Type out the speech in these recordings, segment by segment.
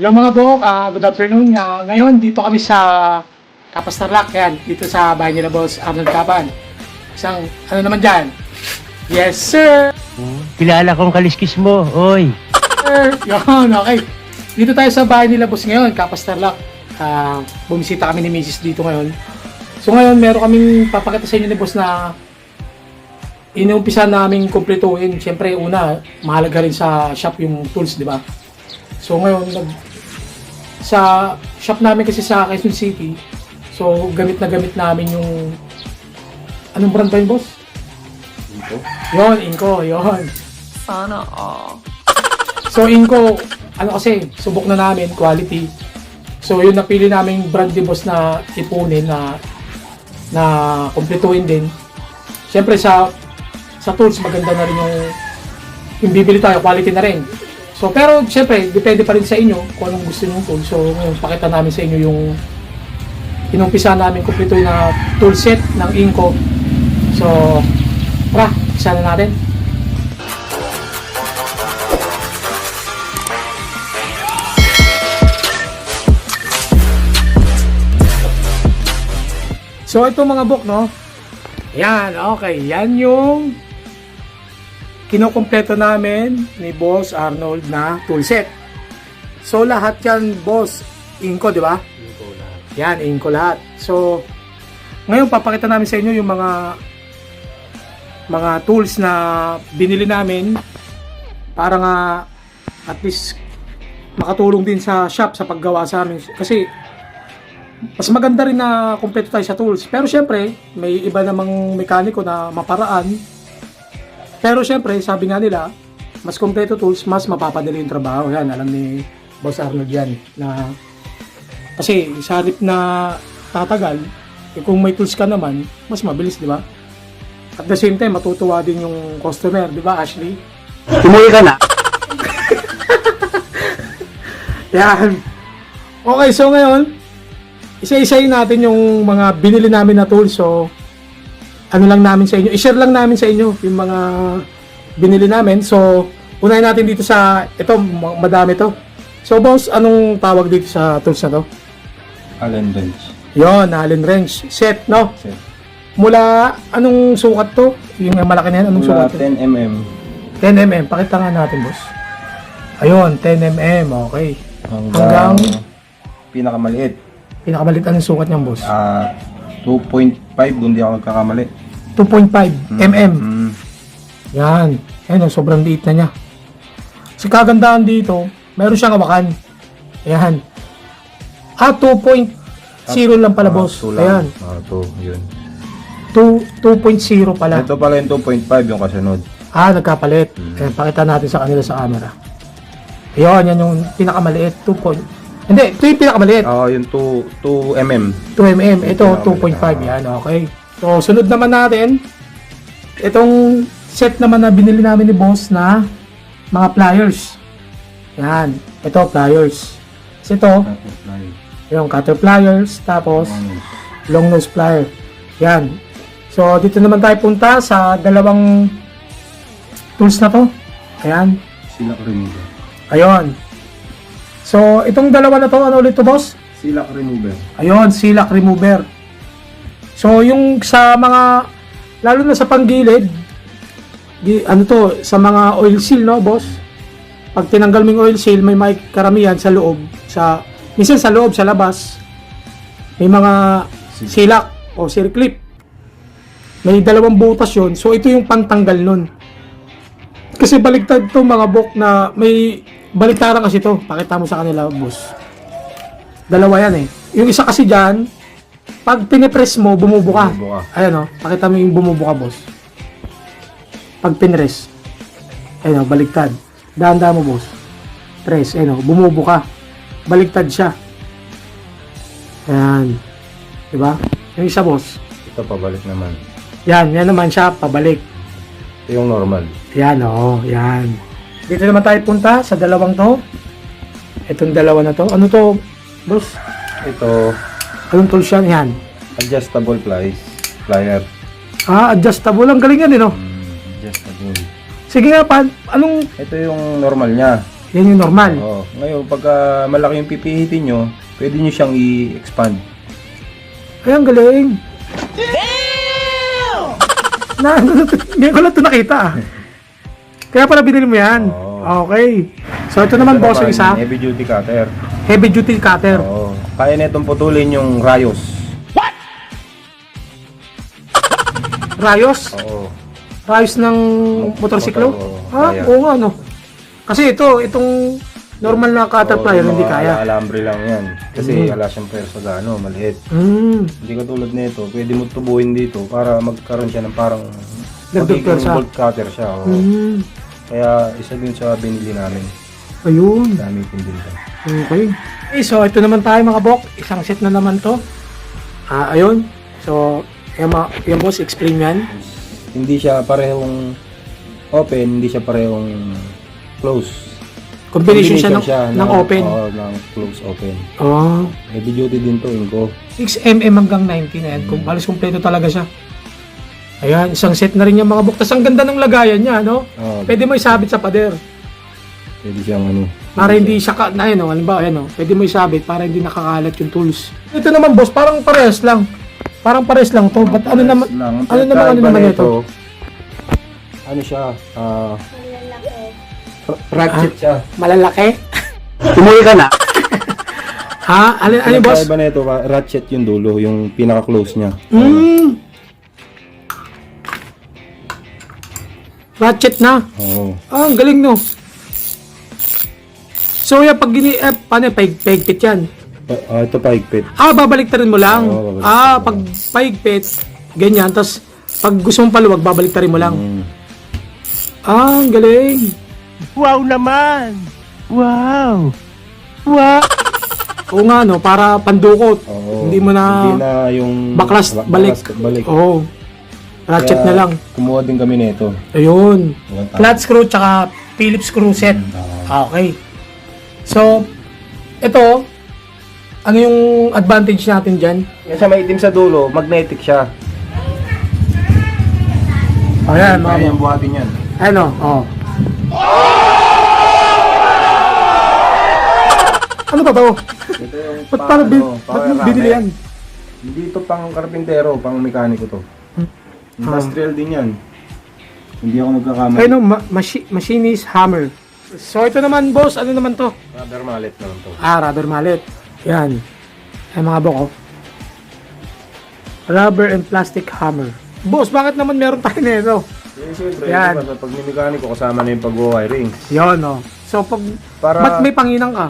Hello mga bok, ah, good afternoon. Ah, ngayon, dito kami sa Kapastarlak, yan, dito sa bahay nila boss Arnold Kapan. Isang, ano naman dyan? Yes, sir! Kilala kong kaliskis mo, oy. Sir! Yun, okay. Dito tayo sa bahay nila boss ngayon, Kapastarlak. Ah, bumisita kami ni Mrs. dito ngayon. So ngayon, meron kaming papakita sa inyo ni boss na inumpisa namin kumpletuhin. Siyempre, una, mahalaga rin sa shop yung tools, di ba? So ngayon, nag, sa shop namin kasi sa Quezon City, so gamit na gamit namin yung anong brand ba yun, boss? Inco? Yon, Inco, yon. Sana all. So Inco, ano kasi, subok na namin, quality. So yun napili namin brand ni boss na ipunin na na kumpletuhin din. Siyempre sa sa tools maganda na rin yung yung bibili tayo, quality na rin. So pero siyempre depende pa rin sa inyo kung anong gusto niyo tool. So ngayon pakita namin sa inyo yung inumpisa namin kumpletuhin na tool set ng Inco. So tara, isa na natin. So ito mga book, no? Yan, okay. Yan yung kinukumpleto namin ni Boss Arnold na toolset. So lahat yan, Boss, Inco, di ba? Yan, Inco lahat. So, ngayon papakita namin sa inyo yung mga mga tools na binili namin para nga at least makatulong din sa shop sa paggawa sa amin. Kasi mas maganda rin na kumpleto tayo sa tools. Pero syempre, may iba namang mekaniko na maparaan. Pero syempre, sabi nga nila, mas kumpleto tools, mas mapapadali yung trabaho. Yan, alam ni Boss Arnold yan. Na, kasi sa halip na tatagal, eh, kung may tools ka naman, mas mabilis, di ba? At the same time, matutuwa din yung customer, di ba Ashley? Umuwi ka na. Yan. Okay, so ngayon, isa-isayin natin yung mga binili namin na tools. So, ano lang namin sa inyo, i-share lang namin sa inyo yung mga binili namin. So, unahin natin dito sa, ito, ma- madami to. So, boss, anong tawag dito sa tools na to? Allen wrench. Yon, Allen wrench. Set, no? Set. Mula, anong sukat to? Yung malaki na yan, anong Mula sukat to? 10 mm 10mm. Pakita nga natin, boss. Ayun, 10mm. Okay. hanggang, Hanggang? pinakamaliit. Pinakamalit anong sukat niyang, boss? Ah, 2.5 kung di ako nagkakamali. 2.5 mm. Mm. Yan. Ayun, oh, sobrang liit na niya. Sa kagandahan dito, meron siyang hawakan. Ayan. Ah, 2.0 lang pala, Ah, boss. lang. Ayan. Ah, two, yun. 2, 2.0 pala. Ito pala yung 2.5 yung kasunod. Ah, nagkapalit. Mm. Ayan, pakita natin sa kanila sa camera. Ayun, yan yung pinakamaliit. 2 point... Hindi, ito yung pinakamaliit. Ah, yung 2, 2 mm. 2 mm. Ito, Pinakamaliit. 2.5. Yan, okay. So, sunod naman natin. Itong set naman na binili namin ni boss na mga pliers. Yan. Ito, pliers. Tapos ito, yung cutter pliers. Tapos, long nose plier. Yan. So, dito naman tayo punta sa dalawang tools na to. Ayan. Silak remover. Ayun. So, itong dalawa na to, ano ulit to, boss? Silak remover. Ayun, silak remover. So, yung sa mga, lalo na sa panggilid, ano to, sa mga oil seal, no, boss? Pag tinanggal mo yung oil seal, may may karamihan sa loob, sa, minsan sa loob, sa labas, may mga silak o circlip. May dalawang butas yun. So, ito yung pantanggal nun. Kasi baliktad to mga bok na may baliktaran kasi to. Pakita mo sa kanila, boss. Dalawa yan eh. Yung isa kasi dyan, pag pinipress mo, bumubuka. Bumubuka. Ayan o, pakita mo yung bumubuka, boss. Pag pinress. Ayan o, baliktad. Dahan-dahan mo, boss. Press, ayan o, bumubuka. Baliktad siya. Ayan. Diba? Yung isa, boss. Ito pabalik naman. Yan, yan naman siya, pabalik. Ito yung normal. Yan, oo, yan. Dito naman tayo punta sa dalawang to. Itong dalawa na to. Ano to, boss? Ito, Anong tools yan? Yan. adjustable plies. Plier. Ah, adjustable. Ang galing yan, eh, no? Mm, adjustable. Sige nga, pa, anong... Ito yung normal niya. Yan yung normal. Oo. Ngayon, pagka malaki yung pipihitin nyo, pwede nyo siyang i-expand. Ay, ang galing. Na, ngayon ko lang ito nakita ah. Kaya pala binili mo yan. Oo. Okay. So ito naman boss yung isa, Heavy duty cutter. heavy duty cutter. Oo. Kaya na itong putulin yung rayos. Rayos. Oo. Rayos ng motorsiklo. Motor, oo. Ah, Kaya. oo nga no. Kasi ito, itong normal na cutter Oo, plier yung hindi mga kaya. alambre lang yan. Kasi Mm. wala siyang perso gaano, maliit. Hmm. Hindi katulad nito, pwede mo tubuhin dito para magkaroon siya ng parang Dagdag magiging bolt cutter siya. oo. Hmm. Kaya isa din sa binili namin. Ayun. Gamitin din to. Okay. Okay, so ito naman tayo mga bok. Isang set na naman to. Ah, ayun. So, ma- yan boss, explain yan. Hindi siya parehong open, hindi siya parehong close. Combination siya ng, ng open. Oo, ng close open. Oh. Heavy duty din to, Inko. 6mm hanggang 90 na yan. Kung halos kumpleto talaga siya. Ayan, isang set na rin yung mga buktas. Ang ganda ng lagayan niya, no? Oo, Pwede mo isabit sa pader. pwede siyang ano. Para hindi siya, ka, na yun, oh, halimbawa, ayan, oh, pwede mo isabit para hindi nakakalat yung tools. Ito naman, boss, parang pares lang. Parang pares lang to. Ba't ano naman, Lang. Ano naman, ano naman ito? Ano siya? ah r- ratchet siya. Malalaki? Umuwi ka na. Ha? Ano, ano boss? Pinagkaiba nito, pa- ratchet yung dulo, yung pinaka-close niya. Hmm. Ratchet na. Oo. Ah, ang galing no. So, yan, pag gini, eh, paano, paig, paigpit yan? Pa- ah, ito paigpit. Ah, babalik mo lang. Oo, babalik ah, pag paigpit, ganyan. Tapos, pag gusto mong paluwag, babalik mo lang. Mm. Ah, ang galing. Wow naman. Wow. Wow. Oo nga, no, para pandukot. Oo. Hindi mo na, Hindi na yung... baklas, bak- balik. baklas, balik. Oo. Ratchet Kaya na lang. Kumuha din kami nito. Ayun. Tama. Flat screw tsaka Phillips screw set. Ah, Okay. So, ito, ano yung advantage natin dyan? Yan siya maitim sa dulo, magnetic siya. Ayan, mga Kaya yung buhatin yan. Ano? Oh. Ano ba to? Ito yung Ba't para bin, ano, ba't mo power binili yan? Hindi ito pang karpintero, pang mekaniko to. Industrial din yan. Hindi ako nagkakamali. Ayun, no, ma- machi- machinist hammer. So, ito naman, boss, ano naman to? Rubber mallet naman to. Ah, rubber mallet. Yan. Ay, mga boko. Rubber and plastic hammer. Boss, bakit naman meron tayo nito? Yung siyempre, Yan. diba, pag mekaniko kasama na yung pag-wiring. Yon, no. So, pag, Para, ba't may panginang ka?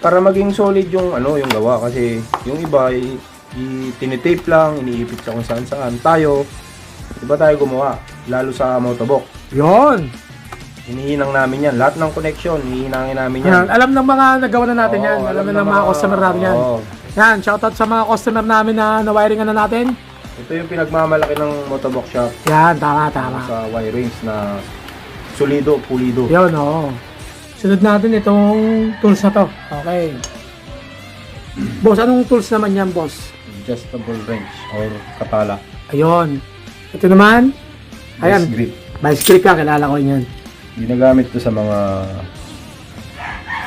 para maging solid yung ano yung gawa kasi yung iba i, i tinitape lang, iniipit sa kung saan saan. Tayo, iba tayo gumawa, lalo sa motobook. Yon. Hinihinang namin yan. Lahat ng connection, hihinangin namin yan. Yan. Alam ng mga nagawa na natin Oo, yan. Alam, na ng mga customer natin yan. oo. Yan, shoutout sa mga customer namin na na-wiringan na natin. Ito yung pinagmamalaki ng motobook shop Yan, tama, tama. sa wirings na solido, pulido. Yun, oo. Sunod natin itong tools na to. Okay. Boss, anong tools naman yan, boss? Adjustable wrench or katala. Ayun. Ito naman. Ayan. Vice grip. Vice grip yan, kilala ko yan. Ginagamit to sa mga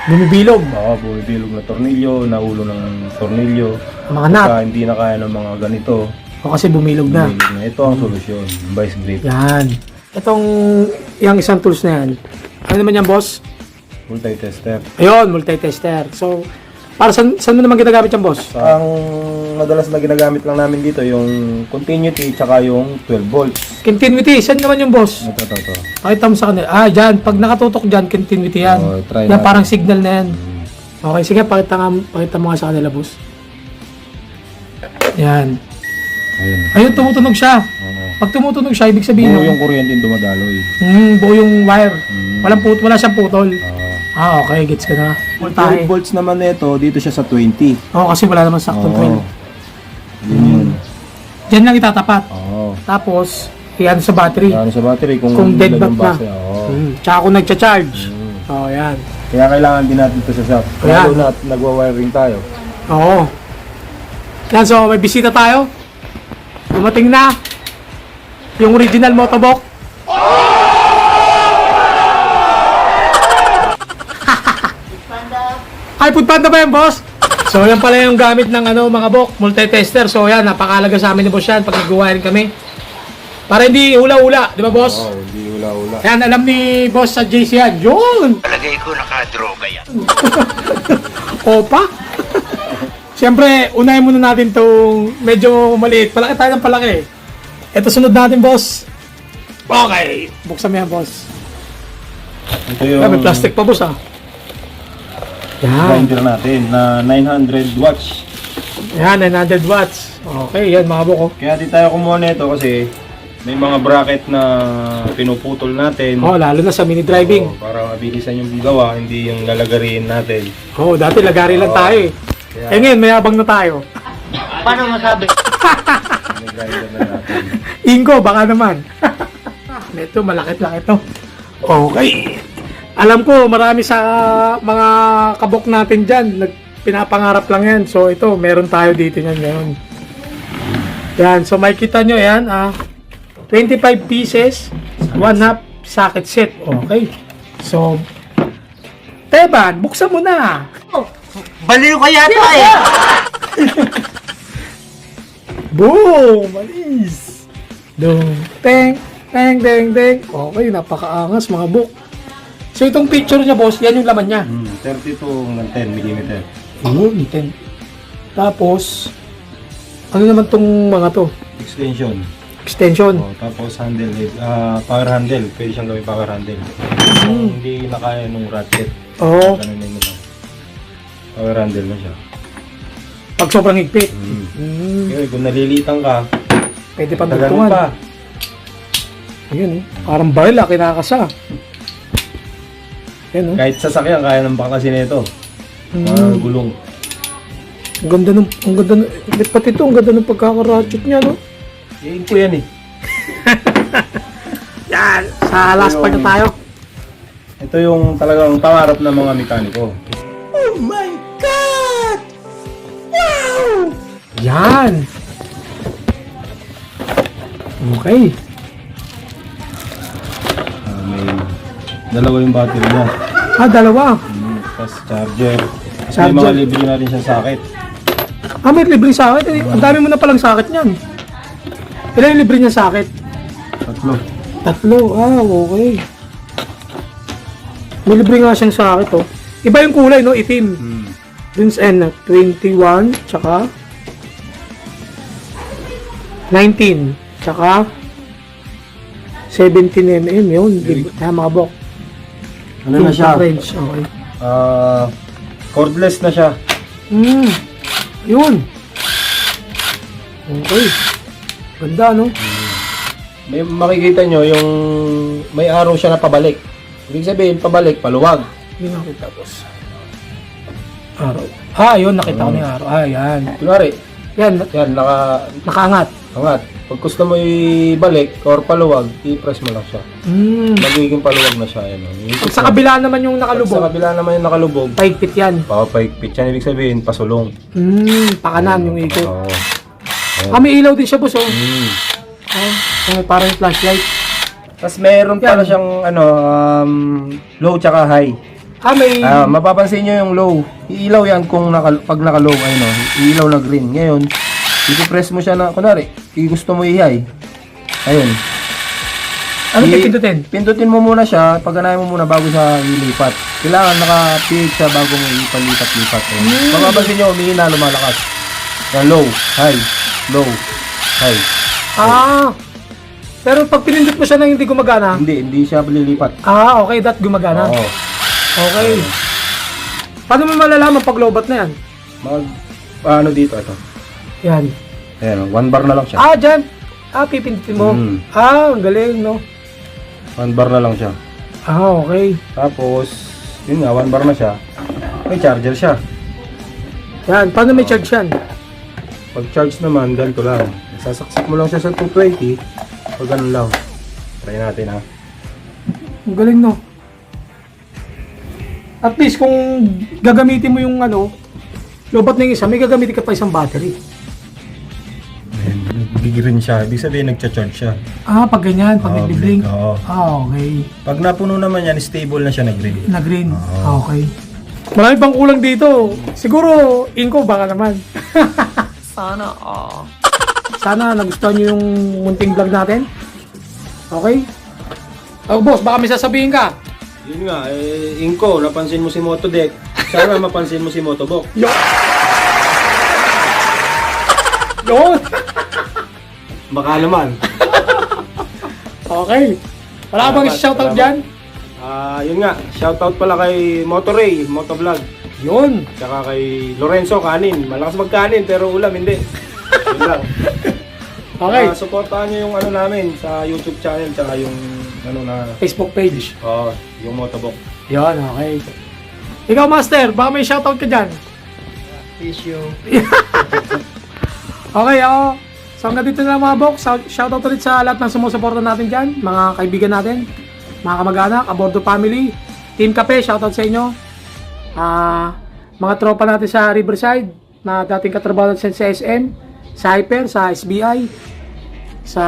Bumibilog. baka bumibilog na tornilyo, na ulo ng tornilyo. Mga nut. Baka hindi na kaya ng mga ganito. O kasi bumilog na. Bumibilog na. Ito ang solusyon, vice grip. Yan. Itong, yung isang tools na yan. Ano naman yan, boss? Multi-tester. Ayun, multi-tester. So, para saan, saan mo naman ginagamit yan, boss? Ang madalas na ginagamit lang namin dito yung continuity tsaka yung 12 volts. Continuity, saan naman yung boss? Ito, ito, ito. Pakita mo sa kanila. Ah, dyan. Pag nakatutok dyan, continuity yan. Oh, try yan natin. parang signal na yan. Okay, sige, pakita, nga, pakita mo nga sa kanila, boss. Yan. Ayun. Ayun, tumutunog siya. Oo. Pag tumutunog siya, ibig sabihin, Buo yung kuryente yung dumadaloy. Hmm, buo yung wire. Mm. Walang put wala siyang putol. Ah. Ah, okay, gets ka na. 12 Voltahe. volts naman nito, dito siya sa 20. Oo, kasi wala naman saktong Oo. 12. Yun yun. Diyan lang itatapat. Oo. Tapos, iyan sa battery. Ano sa battery kung, Kung dead bat yung na. Oo. Hmm. Tsaka kung nagcha-charge. Mm. Oo, yan. Kaya kailangan din natin ito sa shop. Ayan. Lalo na at nagwa-wiring tayo. Oo. Yan, so may bisita tayo. Dumating na yung original motobook. Ay, food panda ba yan, boss? So, yan pala yung gamit ng ano, mga bok, multi-tester. So, yan, napakalaga sa amin ni boss yan pag nag-wiring kami. Para hindi ula-ula, di ba, boss? Oo, hindi ula-ula. Yan, alam ni boss sa JC yan. Yun! Palagay ko nakadroga yan. Opa? Siyempre, unahin muna natin itong medyo maliit. Palaki tayo ng palaki. Ito sunod natin, boss. Okay. Buksan mo yan, boss. Ito yung Ah, may plastic pa, boss, ah. Yan. grinder natin na 900 watts. Yan, 900 watts. Okay, yan, mga buko. Kaya di tayo kumuha nito kasi may mga bracket na pinuputol natin. Oh, lalo na sa mini driving. Oo, para mabilisan yung gawa, hindi yung lalagarin natin. Oh, dati lagari lang Oo. tayo eh. Kaya- Eh ngayon, mayabang na tayo. Paano masabi? May grinder na natin. Ingo, baka naman. Ito, malakit-lakit to. Okay. Alam ko, marami sa mga kabok natin dyan, nag, pinapangarap lang yan. So, ito, meron tayo dito yan ngayon. Yan, so makikita nyo yan, ah, 25 pieces, 1 half socket set. Okay. So, Teban, buksan mo na. Baliw ka yata eh. Boom! Malis! Dong, teng, teng, teng, teng. Okay, napakaangas mga book. So itong picture niya, boss, yan yung laman niya. Hmm, 32 hanggang 10 mm. Yun, ten. Tapos, ano naman tong mga to? Extension. Extension. Oh, tapos handle, ah, power handle. Pwede siyang gawing power handle. Kung hindi na kaya nung ratchet, Oo, ganun mo lang. Power handle na siya. pag sobrang higpit. Hmm. Hmm, Okay, kung nalilitan ka, pwede pang dugtungan. pa. Ayun, oh. parang baril ah, kinakasa. Yan, oh. Kahit sasakyan, kaya ng bangkasin nito. Mga Hmm. gulong. Ang ganda ng, ang ganda ng, pati ito, ang ganda ng pagkakaratchet niya, no? Iin ko yan eh. Yan, sa last part na tayo. Ito yung talagang pangarap ng mga mekaniko. Oh my God! Wow! Yan! Okay. Ah, may dalawa yung battery niya. Ah, dalawa. Mm, Tapos charger. Tapos may Charger. mga libre na rin siya socket. Ah, may libre sakit. Eh, ang dami mo na palang sakit niyan. Ilan yung libre niya sakit? Tatlo. Tatlo. Ah, okay. May libre nga siyang sakit, oh. Iba yung kulay, no? Itim. Hmm. Dun sa N, 21, tsaka 19, tsaka 17 mm, yun. Di- bok. Ano na siya? Range, okay. Ah, cordless na siya. Hmm, yun. Okay. Ganda, no? May makikita nyo yung may arrow siya na pabalik. Ibig sabihin, pabalik, paluwag. Hindi nakita, boss. Araw. Ah, yun, nakita ko na yung araw. Ah, yan. Kunwari, Yan, yan, naka, nakaangat. Angat. Pag gusto mo ibalik or paluwag, i-press mo lang siya. Hmm. Magiging paluwag na siya. Oh. Pag sa kabila naman yung Pag sa nakalubog, kabila naman yung nakalubog, paigpit yan. papapaikpit yan. Ibig sabihin, pasulong. Hmm, pakanan yung ikot. Oo. Ah, may ilaw din siya, boss, oh. Hmm. Ah, may parang flashlight. Tapos meron pala Yan. siyang ano, um, low tsaka high. Ah, may... Ah, mapapansin nyo yung low. Iilaw yan kung naka, pag naka-low, ayun o, iilaw na green. Ngayon, i-press mo siya na, kunwari, gusto mo i-high. Ayun. ano i- pipindutin? Pindutin mo muna siya, paganahin mo muna bago sa ilipat. Kailangan naka-PH siya bago mo ipalipat-lipat. Ayun. Hmm. Mapapansin nyo, umihina, lumalakas. Yan, low, high, low, high. Ah, pero pag pinindot mo siya na hindi gumagana, Hindi, hindi siya lilipat. ah, okay, that gumagana. Oo. Okay. Paano mo malalaman pag lobat na yan? Mag, ano dito, ito. Yan. Ayan, one bar na lang siya. Ah, dyan. Ah, pipindutin mo. Mm. Ah, ang galing, no? One bar na lang siya. Ah, okay. Tapos, yun nga, one bar na siya. May charger siya. Yan, paano may charge yan? Pag charge naman, ganito lang. Sasaksak mo lang siya sa 220. Pag ganun lang. Try natin ha. Ang galing, no? At least, kung gagamitin mo yung ano, lobat na yung isa, may gagamitin ka pa isang battery. Nag-green siya. Ibig sabihin, nagcha-charge siya. Ah, pag ganyan, pag Oo, nagbi-blink. Oo. Ah, okay. Pag napuno naman yan, stable na siya nag-green. Na green. Ah, okay. Marami pang kulang dito. Siguro, Inko, baka naman. Sana all. Sana nagustuhan nyo yung munting vlog natin. Okay? Oh, boss, baka may sasabihin ka. Yun nga, eh, Inko, napansin mo si Motodeck. Sana mapansin mo si Motobok. Yo! Yun! Baka naman. Okay. Wala ka bang Salamat, shoutout salamat. dyan? Ah, yun nga, shoutout pala kay Motoray, Motovlog. Yun. Tsaka kay Lorenzo Kanin. Malakas magkanin pero ulam hindi. Yun lang. Okay. Ah, supportahan niyo yung ano namin sa YouTube channel tsaka yung ano na Facebook page. oh, yung Motobok. Yun, okay. Ikaw, Master, baka may shoutout ka dyan. Tissue. Okay, ako. So hanggang dito na lang mga. Shout- Shoutout ulit sa lahat ng sumusuporta natin dyan. Mga kaibigan natin, mga kamag-anak, Abordo Family, Team Kape, shoutout sa inyo. Ah, mga tropa natin sa Riverside na dating katrabaho natin sa SM, sa Hyper, sa SBI, sa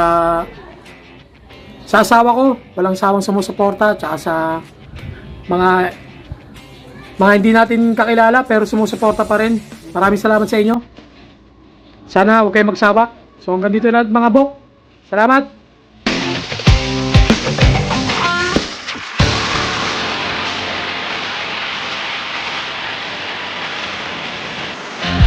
sa asawa ko, walang sawang sumusuporta, tsaka sa mga mga hindi natin kakilala pero sumusuporta pa rin. Maraming salamat sa inyo. Sana huwag kayong magsawa. So hanggang dito na mga bok. Salamat!